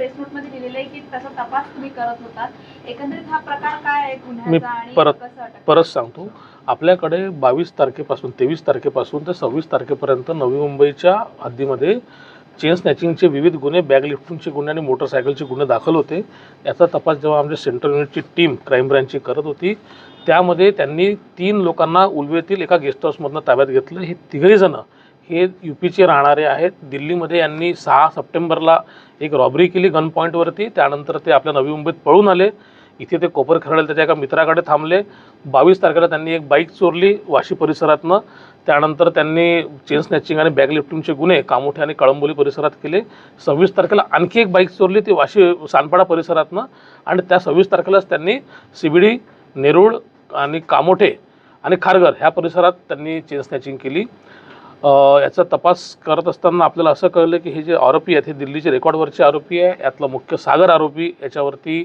Press नोटमध्ये लिहिलेलं आहे की त्याचा तपास तुम्ही करत होतात एकंदरीत हा प्रकार काय आहे मी गुन्ह्याचा आणि परत कसं अटक परत सांगतो. आपल्याकडे बावीस तारखेपासून तेवीस तारखेपासून ते सव्वीस तारखेपर्यंत नवी मुंबईच्या हद्दीमध्ये चेन स्नॅचिंगचे विविध गुन्हे बॅग लिफ्टिंगचे गुन्हे आणि मोटरसायकलचे गुन्हे दाखल होते. याचा तपास जेव्हा आमच्या सेंट्रल युनिटची टीम क्राईम ब्रँचची करत होती त्यामध्ये त्यांनी तीन लोकांना उलवेतील एका गेस्ट हाऊसमधनं ताब्यात घेतलं. हे तिघही जणं हे यू पीचे राहणारे आहेत. दिल्लीमध्ये यांनी सहा सप्टेंबरला एक रॉबरी केली गन पॉईंटवरती त्यानंतर ते आपल्या नवी मुंबईत पळून आले. इथे ते कोपर खरडले त्याच्या एका मित्राकडे थांबले. बावीस तारखेला त्यांनी एक बाईक चोरली वाशी परिसरातनं. त्यानंतर त्यांनी चेन स्नॅचिंग आणि बॅग लिफ्टिंगचे गुन्हे कामोठे आणि कळंबोली परिसरात केले. सव्वीस तारखेला आणखी एक बाईक चोरली ती वाशी सानपाडा परिसरातनं. आणि त्या सव्वीस तारखेलाच त्यांनी सिबिडी नेरूळ आणि कामोठे आणि खारघर ह्या परिसरात त्यांनी चेन स्नॅचिंग केली. याचा तपास करत असताना आपल्याला असं कळलं की हे जे आरोपी आहेत हे दिल्लीचे रेकॉर्डवरचे आरोपी आहे. यातला मुख्य सागर आरोपी याच्यावरती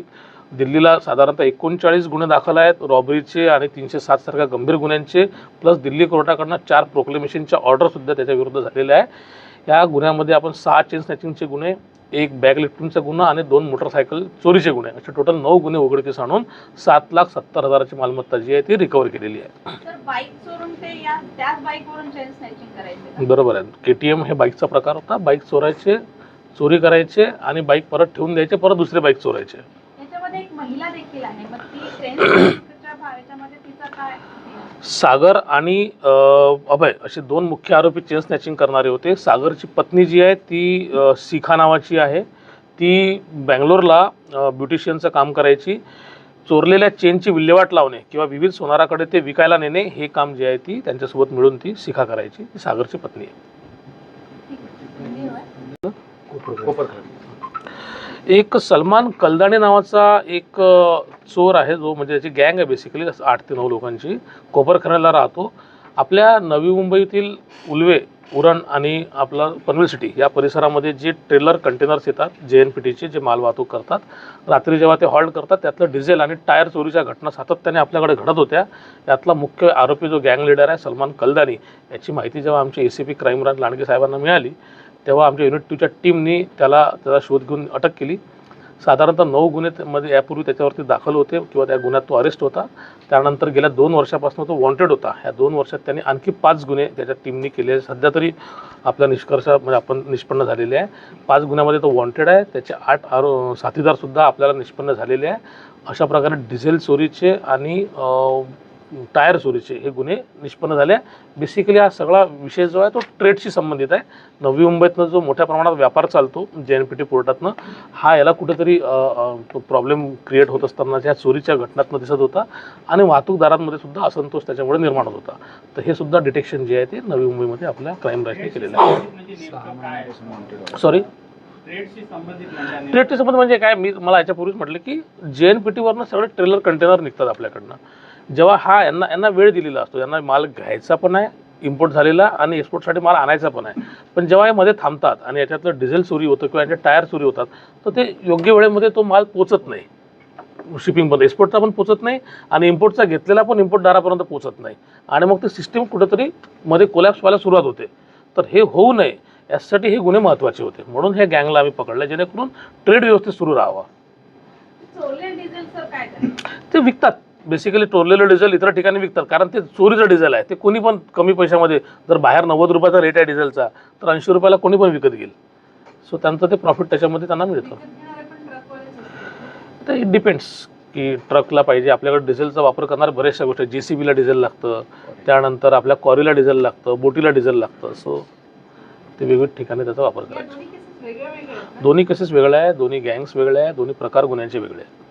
दिल्लीला साधारणतः एकोणचाळीस गुन्हे दाखल आहेत. रॉबरीचे आणि तीनशे सात सारख्या गंभीर गुन्ह्यांचे प्लस दिल्ली कोर्टाकडनं चार प्रोक्लेमेशनच्या ऑर्डरसुद्धा त्याच्याविरुद्ध झालेल्या आहे या गुन्ह्यामध्ये आपण सहा चेन स्नॅचिंगचे गुन्हे एक बॅग लिफ्टिंगचा गुन्हा आणि दोन मोटरसायकल चोरीचे गुन्हे. असे टोटल नऊ गुन्हे उघडकीस आणून सात लाख सत्तर हजाराची मालमत्ता जी आहे ती रिकवर केलेली आहे. बाईक चोरून ते या त्याच बाईकवरून चेन स्नॅचिंग करायचे का? बरोबर आहे. के टी एम हे बाईकचा प्रकार होता. बाईक चोरायचे चोरी करायचे आणि बाईक परत ठेवून द्यायचे परत दुसरे बाईक चोरायचे. याच्यामध्ये एक महिला देखील आहे मग ती चेन स्नॅचिंगच्या भा- याच्यामध्ये तिचा काय सागर आणि अ, अभय असे दोन मुख्य आरोपी चेन स्नॅचिंग करणारे होते. सागरची पत्नी जी आहे ती अ, शिखा नावाची आहे. ती बँगलोरला ब्युटिशियनचं काम करायची. चोरलेल्या चेनची विल्हेवाट लावणे किंवा विविध सोनाराकडे ते विकायला नेणे हे काम जे आहे ती त्यांच्यासोबत मिळून ती शिखा करायची. ती सागरची पत्नी आहे. एक सलमान कलदाणे नावाचा एक चोर आहे जो म्हणजे त्याची गँग आहे बेसिकली आठ ते नऊ लोकांची. कोपरखऱ्याला राहतो. आपल्या नवी मुंबईतील उल्वे उरण आणि आपला पनवेल सिटी या परिसरामध्ये जे ट्रेलर कंटेनर्स येतात जे एन पी टीचे जे मालवाहतूक करतात रात्री जेव्हा ते हॉल्ट करतात त्यातलं डिझेल आणि टायर चोरीच्या घटना सातत्याने आपल्याकडे घडत होत्या. यातला मुख्य आरोपी जो गँग लीडर आहे सलमान कलदानी याची माहिती जेव्हा आमच्या A C P crime branch Landge साहेबांना मिळाली तेव्हा आमच्या युनिट टूच्या टीमनी त्याला त्याचा शोध घेऊन अटक केली. साधारणतः नऊ गुन्हे मध्ये यापूर्वी त्याच्यावरती दाखल होते किंवा त्या गुन्ह्यात तो अरेस्ट होता. त्यानंतर गेल्या दोन वर्षापासून तो वॉन्टेड होता. ह्या दोन वर्षात त्यांनी आणखी पाच गुन्हे त्याच्या टीमनी केले सध्या तरी आपल्या निष्कर्ष म्हणजे आपण निष्पन्न झालेले आहे. पाच गुन्ह्यामध्ये तो वॉन्टेड आहे. त्याचे आठ आरो साथीदारसुद्धा आपल्याला निष्पन्न झालेले आहे. अशा प्रकारे डिझेल चोरीचे आणि टायर चोरीचे हे गुन्हे निष्पन्न झाले. बेसिकली हा सगळा विषय जो आहे तो ट्रेडशी संबंधित आहे. नवी मुंबईतनं जो मोठ्या प्रमाणात व्यापार चालतो जे एन पी टी पोर्टातनं हा याला कुठेतरी प्रॉब्लेम क्रिएट होत असताना ह्या चोरीच्या घटनातनं दिसत होता आणि वाहतूकदारांमध्ये सुद्धा असंतोष त्याच्यामुळे निर्माण होत होता. तर हे सुद्धा डिटेक्शन जे आहे ते नवी मुंबईमध्ये आपल्या क्राईम ब्रँचने केलेलं आहे. सॉरी ट्रेडशी संबंधित म्हणजे संबंध म्हणजे काय? मी मला याच्यापूर्वीच म्हटलं की जे एन पी टीवरनं सगळे ट्रेलर कंटेनर निघतात आपल्याकडनं. जेव्हा हा यांना यांना वेळ दिलेला असतो यांना माल घ्यायचा पण आहे इम्पोर्ट झालेला आणि एक्सपोर्टसाठी माल आणायचा पण आहे. पण जेव्हा हे मध्ये थांबतात आणि याच्यातलं डिझेल चोरी होतं किंवा याचे टायर चोरी होतात तर ते योग्य वेळेमध्ये तो माल पोचत नाही. शिपिंगमध्ये एक्सपोर्टचा पण पोचत नाही आणि इम्पोर्टचा घेतलेला पण इम्पोर्टदारापर्यंत पोचत नाही. आणि मग ते सिस्टीम कुठंतरी मध्ये कोलॅप्स व्हायला सुरुवात होते. तर हे होऊ नये यासाठी हे गुन्हे महत्त्वाचे होते. म्हणून हे गँगला आम्ही पकडलं जेणेकरून ट्रेड व्यवस्थित सुरू राहावा. ते विकतात. बेसिकली चोरलेलं डिझेल इतर ठिकाणी विकतात. कारण ते चोरीचं डिझेल आहे. ते कोणी पण कमी पैशामध्ये जर बाहेर नव्वद रुपयाचा रेट आहे डिझेलचा तर ऐंशी रुपयाला कोणी पण विकत घेईल. सो त्यांचं ते प्रॉफिट त्याच्यामध्ये त्यांना मिळतं. तर इट डिपेंड्स की ट्रकला पाहिजे. आपल्याकडे डिझेलचा वापर करणारे बऱ्याचशा गोष्टी जे सी बीला डिझेल लागतं. त्यानंतर आपल्या कॉरीला डिझेल लागतं. बोटीला डिझेल लागतं. सो ते वेगवेगळ्या ठिकाणी त्याचा वापर करायचा? दोन्ही केसेस वेगळ्या आहे दोन्ही गँग्स वेगळ्या आहे दोन्ही प्रकार गुन्ह्यांचे वेगळे आहेत.